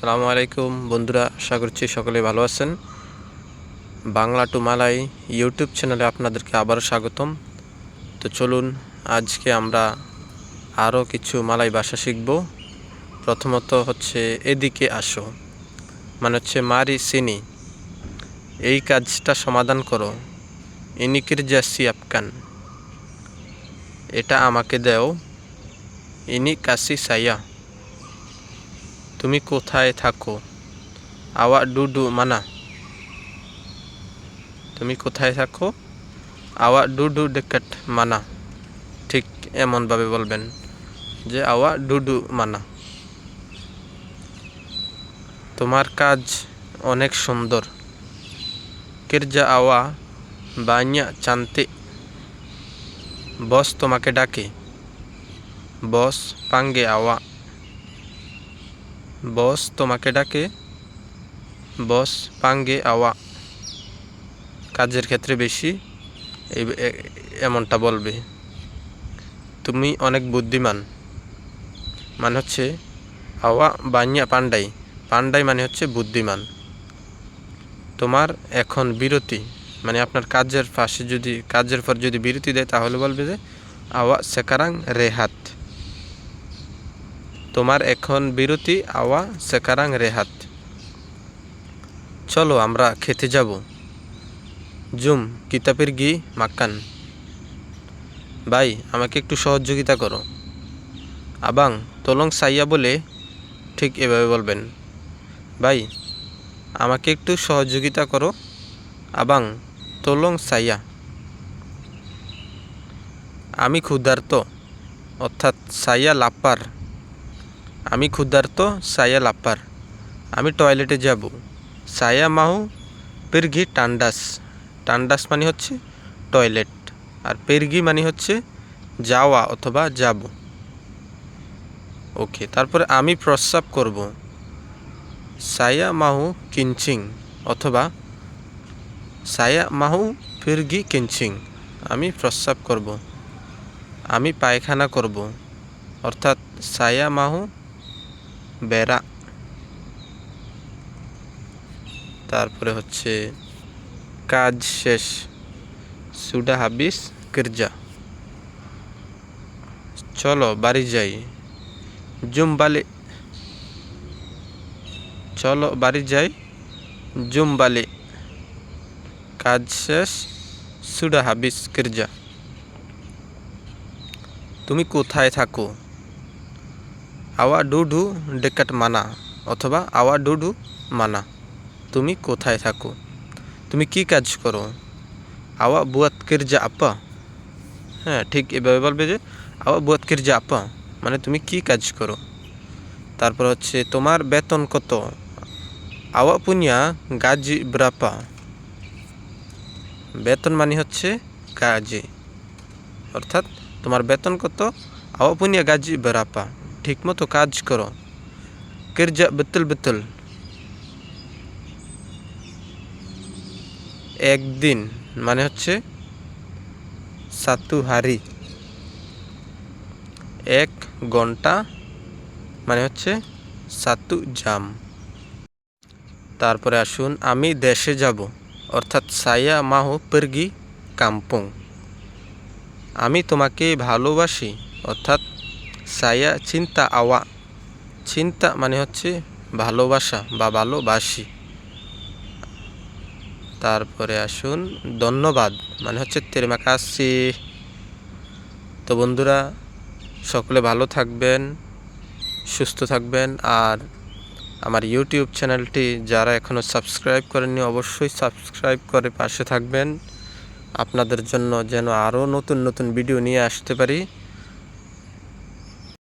সালামু আলাইকুম বন্ধুরা, আশা করছি সকলে ভালো আছেন। বাংলা টু মালাই ইউটিউব চ্যানেলে আপনাদেরকে আবারও স্বাগতম। তো চলুন, আজকে আমরা আরও কিছু মালাই ভাষা শিখব। প্রথমত হচ্ছে, এদিকে আসো। মানে হচ্ছে, মারি সিনি। এই কাজটা সমাধান করো। ইনিকির জাসি আপকান এটা আমাকে দেও। ইনি কাশি সাইয়া। তুমি কোথায় থাকো? আওয়া ডুডু মানা। তুমি কোথায় থাকো? আওয়া ডুডু ডেকেট মানা। ঠিক এমনভাবে বলবেন যে আওয়া ডুডু মানা। তোমার কাজ অনেক সুন্দর। কিরজা আওয়া বান্যা চান্তে। বস তোমাকে ডাকে। বস পাঙ্গে আওয়া। বস তোমাকে ডাকে। বস, পাঙ্গে আওয়া। কাজের ক্ষেত্রে বেশি এমনটা বলবে। তুমি অনেক বুদ্ধিমান। মানে হচ্ছে আওয়া বান্যা পান্ডাই পান্ডাই মানে হচ্ছে বুদ্ধিমান। তোমার এখন বিরতি। মানে আপনার কাজের পাশে যদি, কাজের পর যদি বিরতি দেয় তাহলে বলবে যে, আওয়া সেকারাং রেহাত। তোমার এখন বিরতি আওয়া সেকারাং রেহাত। চলো আমরা খেতে যাব। জুম কিতাবের গি, মাক্কান। ভাই, আমাকে একটু সহযোগিতা করো। আবাং, তলং সাইয়া বলে ঠিক এভাবে বলবেন। ভাই, আমাকে একটু সহযোগিতা করো। আবাং, তলং সাইয়া। আমি ক্ষুধার্ত, অর্থাৎ সাইয়া লাপ্পার। আমি ক্ষুধার্ত সায়া লাপ্পার। আমি টয়লেটে যাব। সায়া মাহু, পেরঘি, টান্ডাস। টান্ডাস মানে হচ্ছে টয়লেট আর পেরগি মানে হচ্ছে যাওয়া অথবা যাব। ওকে তারপরে আমি প্রস্রাব করব। সায়া মাহু কিঞ্চিং অথবা সায়া মাহু ফিরগি কিঞ্চিং আমি প্রস্রাব করব। আমি পায়খানা করব। অর্থাৎ সায়া মাহু বেড়া। তারপরে হচ্ছে কাজ শেষ। সুডা হাবিস কিরজা চলো বাড়ি যাই। জুমবালে চলো বাড়ি যাই। জুমবালে। কাজ শেষ। সুডা হাবিস কিরজা তুমি কোথায় থাকো? আওয়া ডুডু ডেকাট মানা অথবা আওয়া ডুডু মানা। তুমি কোথায় থাকো? তুমি কি কাজ করো? আওয়া বুয়াত কিরজা আপা? হ্যাঁ ঠিক এভাবে বলবে যে আওয়া বুয়াত কিরজা আপা মানে তুমি কি কাজ করো? তারপর হচ্ছে তোমার বেতন কত? আওয়া পুনিয়া গাজি ব্রাপা। বেতন মানে হচ্ছে গাজি। অর্থাৎ তোমার বেতন কত? আওয়া পুনিয়া গাজি বেরাপা। ঠিকমতো কাজ করো। কিরজা বেতুল বেতুল একদিন মানে হচ্ছে সাতুহারি। এক ঘণ্টা মানে হচ্ছে সাতু জাম তারপরে আসুন, আমি দেশে যাব, অর্থাৎ সায়া মাহু পেরগি কাম্পং। আমি তোমাকে ভালোবাসি, অর্থাৎ সায়া চিন্তা আওয়া। চিন্তা মানে হচ্ছে ভালোবাসা বা ভালোবাসি। তারপরে আসুন ধন্যবাদ মানে হচ্ছে তেরমা কাশি তো বন্ধুরা, সকলে ভালো থাকবেন, সুস্থ থাকবেন আর আমার ইউটিউব চ্যানেলটি যারা এখনও সাবস্ক্রাইব করেননি অবশ্যই সাবস্ক্রাইব করে পাশে থাকবেন। আপনাদের জন্য যেন আরও নতুন নতুন ভিডিও নিয়ে আসতে পারি।